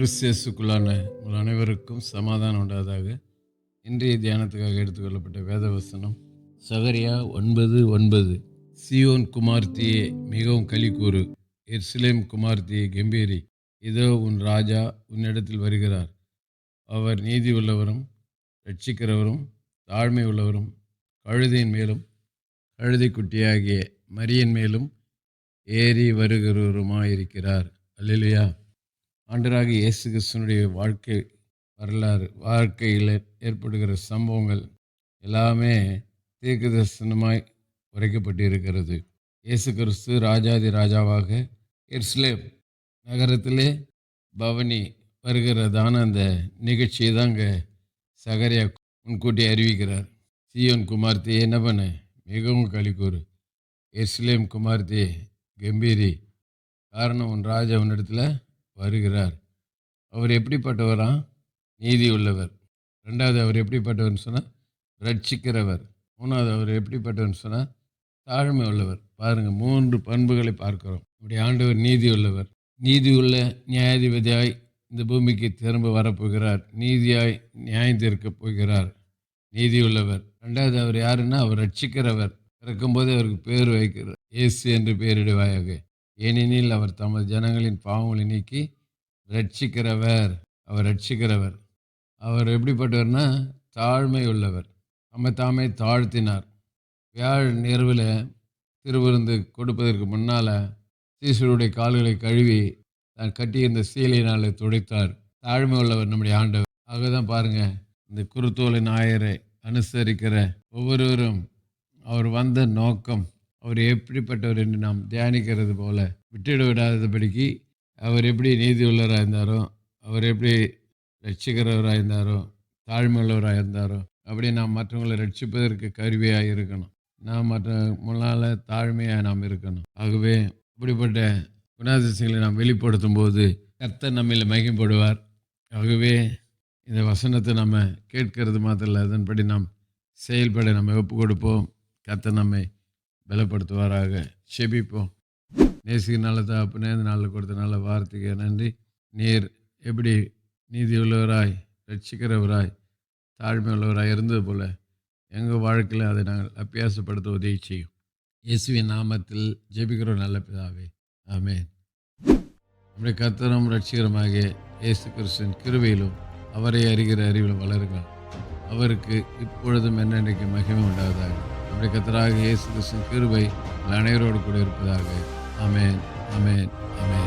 கிறிஸ்தியஸுக்குள்ளான உங்கள் அனைவருக்கும் சமாதானம் உண்டாதாக இன்றைய தியானத்துக்காக எடுத்துக்கொள்ளப்பட்ட வேதவசனம் சகரியா ஒன்பது ஒன்பது. சியோன் குமார்த்தியே மிகவும் களி கூறு. எர்சிலேம் குமார்த்தியே கம்பீரி இதோ உன் ராஜா உன்னிடத்தில் வருகிறார். அவர் நீதி உள்ளவரும் ரட்சிக்கிறவரும் தாழ்மை உள்ளவரும் கழுதையின் மேலும் கழுதைக்குட்டியாகிய மரியன் மேலும் ஏறி வருகிறவருமாயிருக்கிறார். அல்லையா ஆண்டராக இயேசு கிறிஸ்தனுடைய வாழ்க்கை வரலாறு வாழ்க்கையில் ஏற்படுகிற சம்பவங்கள் எல்லாமே தீர்க்க தரிசனமாய் உரைக்கப்பட்டு இருக்கிறது இயேசு கிறிஸ்து ராஜாதி ராஜாவாக எர்ஸ்லேம் நகரத்திலே பவனி வருகிறதான அந்த நிகழ்ச்சியை தாங்க சகரியா முன்கூட்டி அறிவிக்கிறார். சியோன் குமார்த்தி என்ன பண்ண? மிகவும் கலிக்கூறு எர்ஸ்லேம் குமார்த்தி கம்பீரி. காரணம் உன் ராஜா உன்னிடத்தில் வருகிறார். அவர் எப்படிப்பட்டவரா? நீதி உள்ளவர் ரெண்டாவது அவர் எப்படிப்பட்டவர்னு சொன்னால் ரட்சிக்கிறவர். மூணாவது அவர் எப்படிப்பட்டவர்னு சொன்னால் தாழ்மை உள்ளவர் பாருங்கள் மூன்று பண்புகளை பார்க்கிறோம். இப்படி ஆண்டவர் நீதி உள்ளவர் நீதி உள்ள நியாயாதிபதியாய் இந்த பூமிக்கு திரும்ப வரப்போகிறார். நீதியாய் நியாயம் தீர்க்கப் போகிறார். நீதி உள்ளவர் ரெண்டாவது அவர் யாருன்னா அவர் ரட்சிக்கிறவர். பிறக்கும்போது அவருக்கு பேர் வைக்கிறார். இயேசு என்று பெயரிடுவாயாக. ஏனெனில் அவர் தமது ஜனங்களின் பாவங்களை நீக்கி ரட்சிக்கிறவர் அவர் ரட்சிக்கிறவர் அவர் எப்படிப்பட்டவர்னா தாழ்மை உள்ளவர் நம்ம தாமே தாழ்த்தினார். வியாழ் நேர்வில் திருவிருந்து கொடுப்பதற்கு முன்னால் சீசருடைய கால்களை கழுவி தான் கட்டியிருந்த சீலையினால் துடைத்தார். தாழ்மை உள்ளவர் நம்முடைய ஆண்டவர். ஆக தான் பாருங்கள் இந்த குருத்தோலை நாயரை அனுசரிக்கிற ஒவ்வொருவரும் அவர் வந்த நோக்கம் அவர் எப்படிப்பட்டவர் என்று நாம் தியானிக்கிறது போல விட்டுட விடாதபடிக்கு அவர் எப்படி நீதி உள்ளவராக இருந்தாரோ அவர் எப்படி ரட்சிக்கிறவராக இருந்தாரோ தாழ்மையுள்ளவராக இருந்தாரோ அப்படி நாம் மற்றவங்களை ரட்சிப்பதற்கு கருவியாக இருக்கணும். நாம் மற்ற முன்னால் தாழ்மையாக நாம் இருக்கணும். ஆகவே இப்படிப்பட்ட குணாதிசயங்களை நாம் வெளிப்படுத்தும் போது கர்த்தர் நம்மில் மகிமைப்படுவார். ஆகவே இந்த வசனத்தை நம்ம கேட்கறது மாத்திரம் அதன்படி நாம் செயல்பட நம்ம ஒப்பு கொடுப்போம் கர்த்தர் நம்மை பலப்படுத்துவாராக. செபிப்போம். நேசிக்கிறனால தான் அப்பனே இந்த நாளில் கொடுத்த நல்ல வார்த்தைக்கு நன்றி. நீர் எப்படி நீதி உள்ளவராய் ரட்சிக்கிறவராய் தாழ்மை உள்ளவராய் இருந்தது போல் எங்கள் வாழ்க்கையில் அதை நாங்கள் அபியாசப்படுத்த உதவி செய்யும். இயேசுவின் நாமத்தில் ஜெபிக்கிறோம் நல்ல பிதாவே. ஆமேன். நம்முடைய கத்தரும் ரட்சிகரமாக இயேசு கிறிஸ்துவின் கிருவையிலும் அவரை அறிகிற அறிவிலும் வளருங்கள். அவருக்கு இப்பொழுதும் என்னென்றைக்கு மகிமை உண்டாவதாக. நம்முடைய கத்தராக இயேசு கிறிஸ்து கிருபை அனைவரோடு கூட இருப்பதாக. அமேன் அமேன் அமேன்